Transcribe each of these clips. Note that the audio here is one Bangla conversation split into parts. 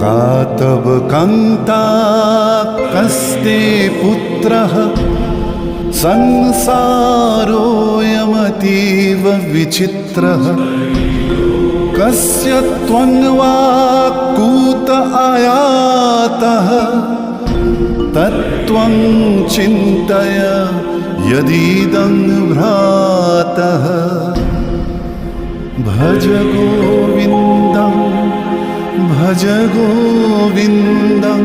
का तव कान्ता कस्ते पुत्रः संसारोऽयमतीव विचित्रः कस्य त्वन्वा कूत आयातः। तत्त्वं चिन्तय यदीदं भ्रातः। भज गोविन्दं भज गोविन्दं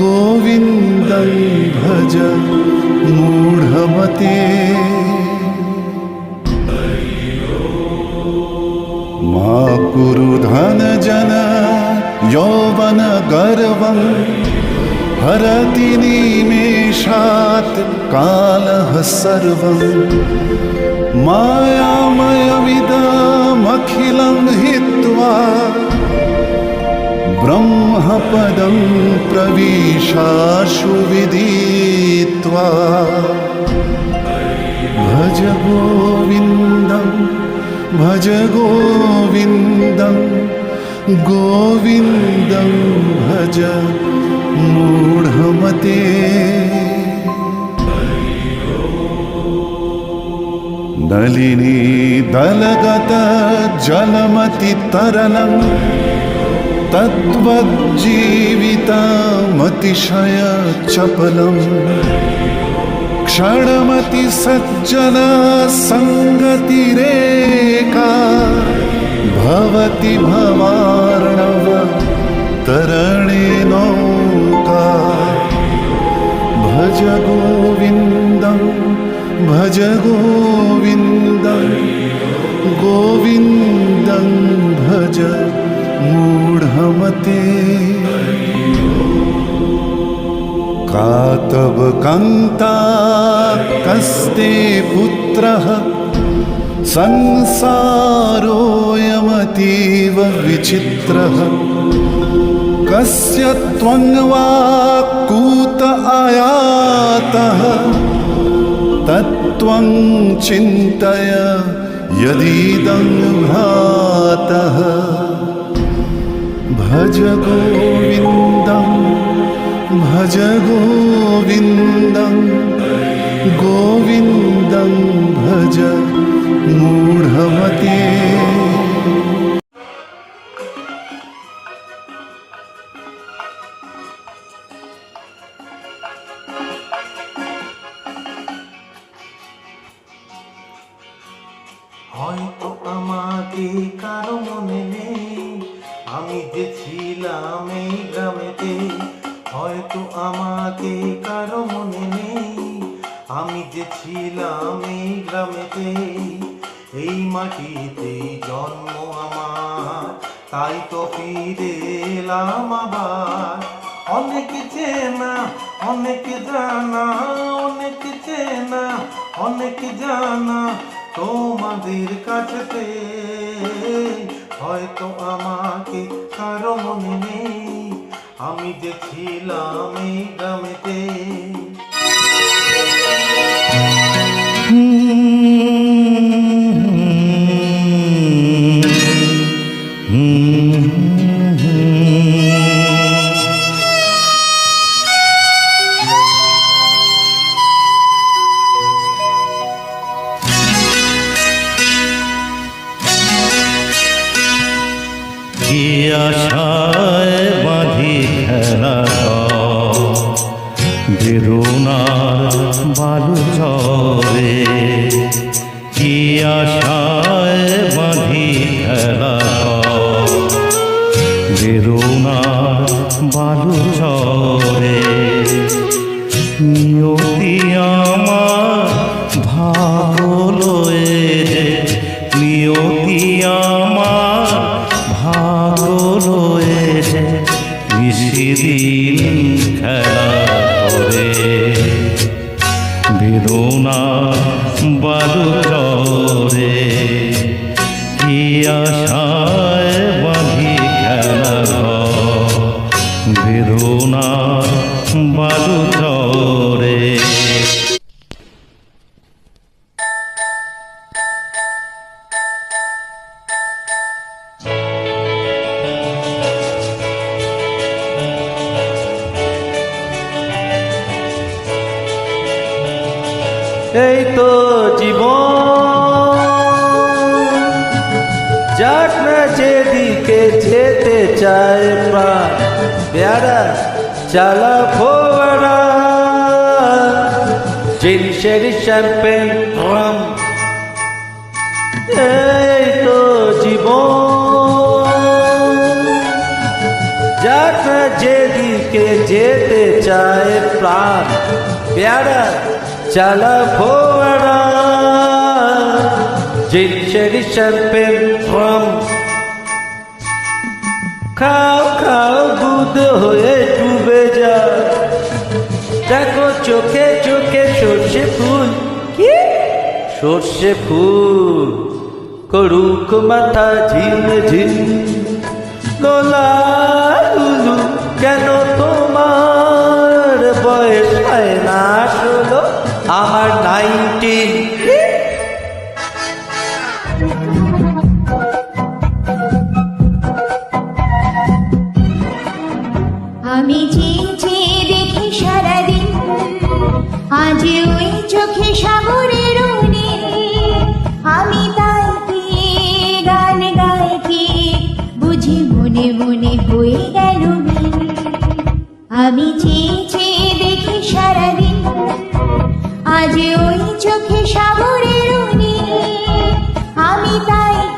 गोविन्दं भज मूढमते मा कुरु धनजन यौवनगर्वं हरति निमेषात् कालः सर्वम् मायामयमिदमखिलं हित्वा ब्रह्मपदं प्रविशाशु विदित्वा भज गोविन्दं भज गोविन्दं गोविन्दं भज मूढमते नलिनी दलगत जलमतितरलं तद्वज्जीवितमतिशय चपलम् क्षणमति सज्जन सङ्गतिरेका भवति भवार्णव तरणे नौका। भज गोविन्दं भज गोविन्दं गोविन्दं भज मूढमते का तव कान्ता कस्ते पुत्रः संसारोऽयमतीव विचित्रः। कस्य त्वन्वा कूत आयातः तत्त्वं चिन्तय यदीदं भ्रातः। भज गोविन्दं भज गोविन्दं गोविन्दं भज এলাম আবার। অনেক চেনা, অনেক জানা, অনেক চেনা, অনেক জানা তোমাদের কাছেতে হয়তো আমাকে কারও মনে নেই, আমি যে ছিলাম এই গ্রামেতে। এই তো জীবন। যাক না যেদিকে যেতে চায় প্রাণ পেয়ারা চালা ফোয়ারা। জিনসের শ্যাম্পেন রাম এই তো জীবন। যাক না যেদিকে যেতে চায় প্রাণ পেয়ারা চালা ফ্রম খাও খাও দুধ হয়ে ডুবে যা দেখো চোখে চোখে সর্ষে ফুল কি সর্ষে ফুল করুক মাথা ঝিম ঝিম লুলু কেন আমার নাইনটিন আমি চেয়ে দেখি সারাদিন। আজ ওই চোখে সাগরের আমি তাই গান গাই কি বুঝি মনে মনে হয়ে গেল আজ ওই চোখে সাগরের আমি তাই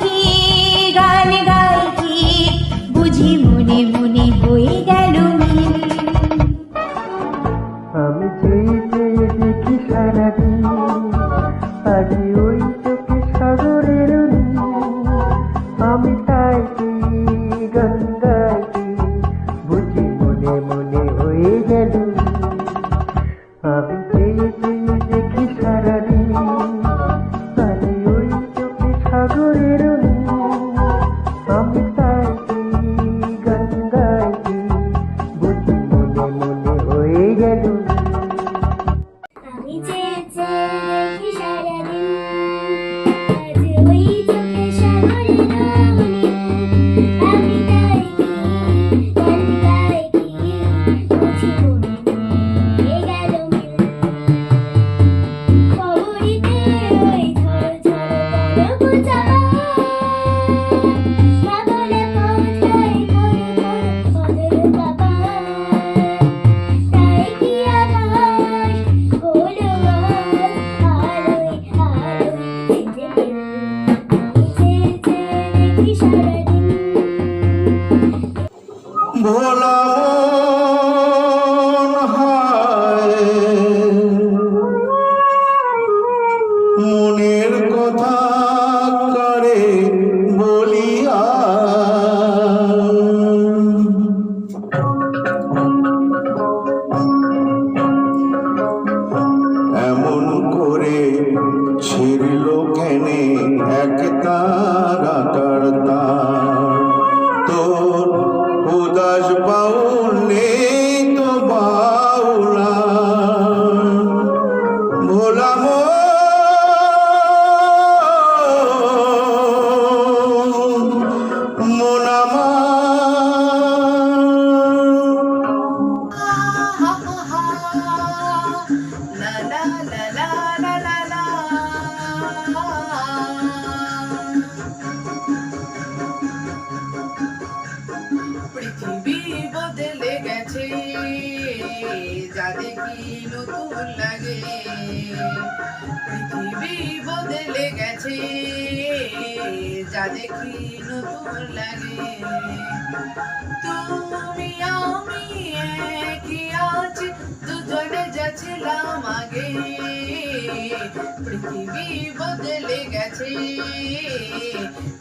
পৃথিবী বদলে গেছে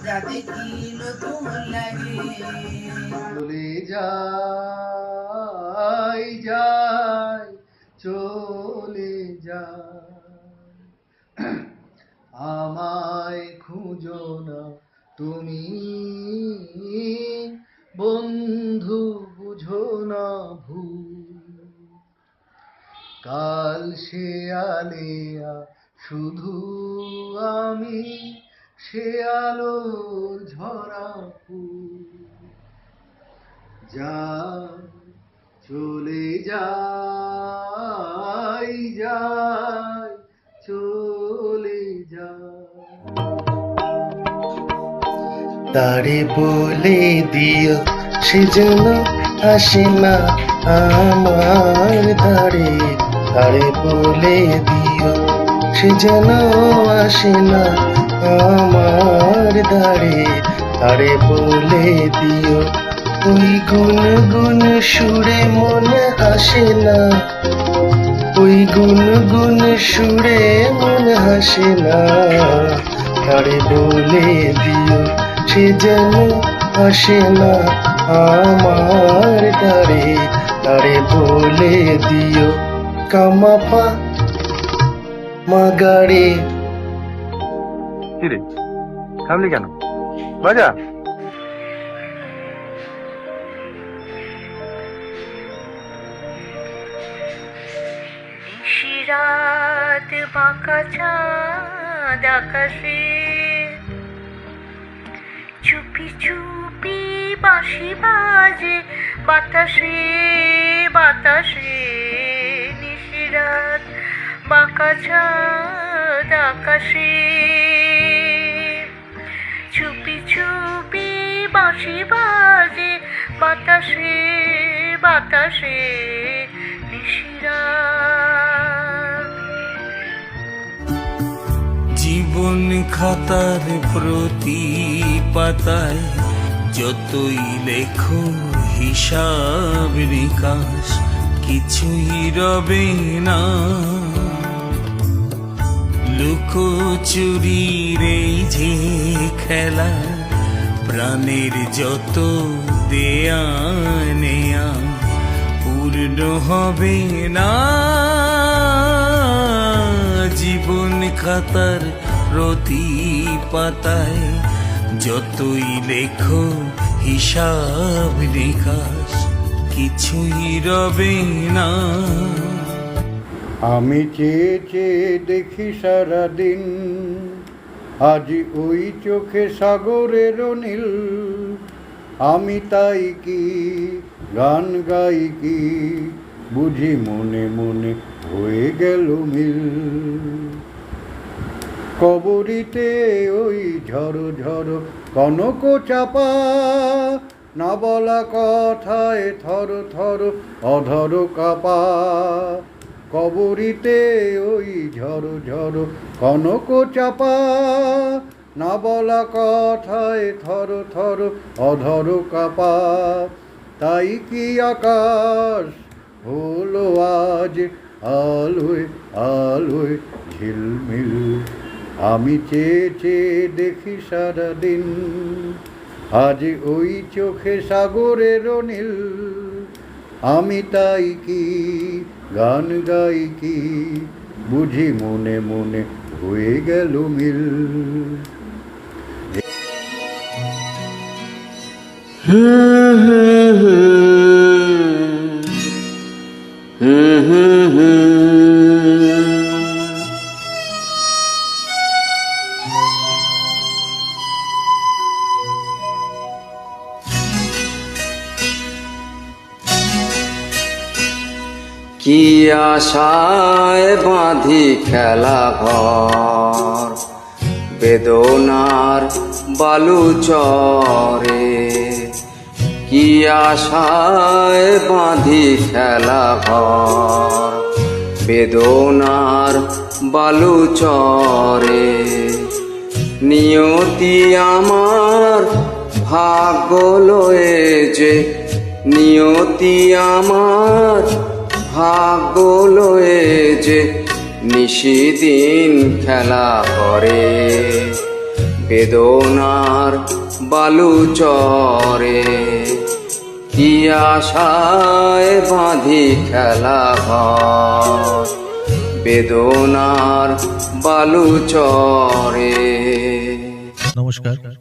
যা দেখি নতুন লাগে। চলে যাই যাই, চলে যাই। আমায় খুঁজো না তুমি, বন্ধু বুঝো না ভুল। কাল সে আলেয়া শুধু আমি সে আলোর ঝরা যা চলে যাই যাই চলে যাই তারে বলে দিও, সে যেন আসে না আমার ধারে। তারে বলে দিও সে যেন আসে না আমার ধারে, তারে বলে দিও, ওই গুন গুন সুরে মনে হাসে না। ওই গুন গুন সুরে মনে হাসে না। তারে বলে দিও, সে যেন আসে না আমার তারে তারে বলে দিও, কামাপা মাগারে। কিরে থামলি কেন? বাজা? নিশিরাত বাঁকা চাঁদ আকাশে। চুপি চুপি বাঁশি বাজে বাতাসে বাতাসে। নিশিরাত বাঁকা চাঁদ আকাশে। চুপি চুপি বাঁশি বাজে বাতাসে বাতাসে জীবন খাতার প্রতি পাতায় যতই লেখো হিসাব নিকাশ, কিছুই রবে না। লুকোচুরির এই যে খেলা, প্রাণের যত দেয়া নেয়া পূর্ণ হবে না। জীবন খাতার প্রতি পাতায় যতই লেখো, হিসাব নিকাশ কিছুই রবে না। আমি চেয়ে চেয়ে দেখি সারাদিন। আজ ওই চোখে সাগরের নীল। আমি তাই কি, গান গাই কি, বুঝি মনে মনে হয়ে গেল মিল। কবরিতে ওই ঝড়ো ঝড়ো কনক চাপা, না বলা কথায় থর থর অধর কাপা। কবরিতে ওই ঝড়ো ঝড়ো কনক চাপা না বলা কথায় থর থর অধর কাপা। তাই কি আকাশ হলো আজ আলোয় আলোয় ঝিলমিল, আমি চেয়ে চেয়ে দেখি সারাদিন। আজ ওই চোখে সাগরের নীল। আমি তাই কি গান গাই কি? বুঝি মনে মনে হয়ে গেল মিল। কি আশায় বাঁধি খেলা ঘর। বেদনার বালু চরে। কি আশায় বাঁধি খেলা ঘর। বেদনার বালু চরে। নিয়তি আমার ভাগ্য লয়ে যে, নিয়তি আমার ভাগ্য যে নিশিদিন খেলা করে। বেদনার বালু চরে। কি আশায় বাঁধি খেলা ঘর। বেদনার বালু চরে। নমস্কার।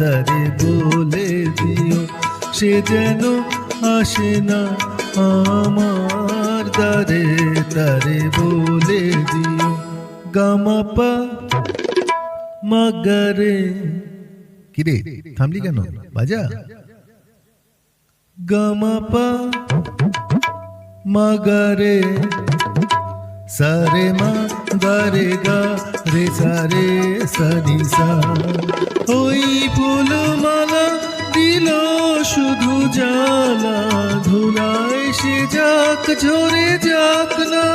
তারে বলে দিও সে যেন আসে না আমার তারে তারে বলে দিও গামাপা মাগারে। কিরে থামলি কেন? বাজা। গামাপা মাগারে। সারে মা গারে গা রে সারে সানি সা ওই ফুলমালা দিল শুধু জালা ধুলায় সে যাক ঝরে যাক না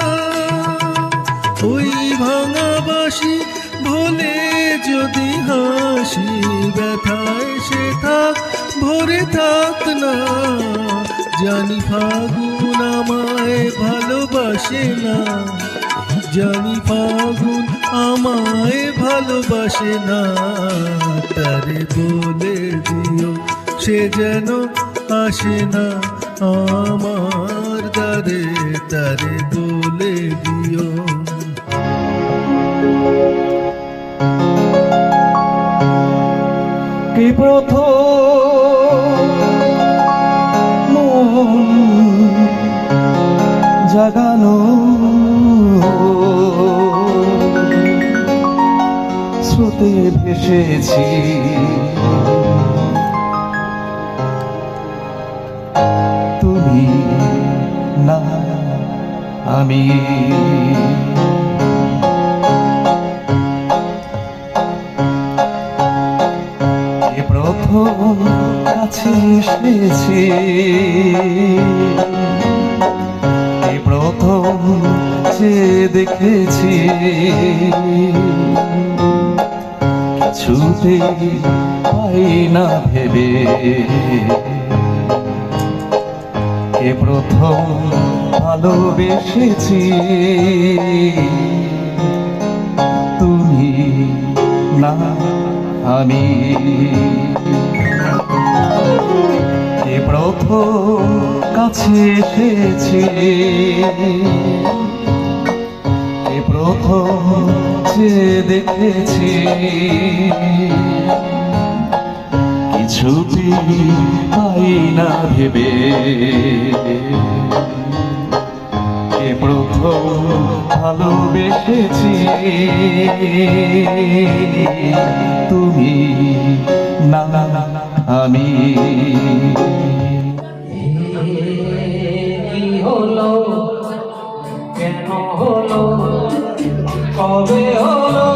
ওই ভাঙা বাসি ভোলে যদি হাসি ব্যথায় সে থাক ভরে থাক না জানি ফাগুন আমায় ভালোবাসে না। জানি ফাগুন আমায় ভালোবাসে না। তারে বলে দিও, সে যেন আসে না আমার তারে তারে বলে দিও। কি প্রথম জাগানো স্রোতে ভেসেছি। তুমি না আমি। প্রথম কাছে এসেছি। প্রথম যে দেখেছি। কিছুতে পাই না ভেবে। এ প্রথম ভালোবেসেছি। তুমি না আমি। এ প্রথম কাছে এসেছি। প্রথম যে দেখেছি। কিছুটি পাই না ভেবে। প্রথম ভালোবেসেছি। তুমি না আমি হলো? কেন হলো? কবে হলো?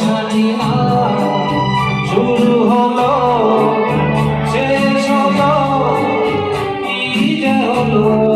জানি না। শুরু হলো শেষ হলো। কি হলো?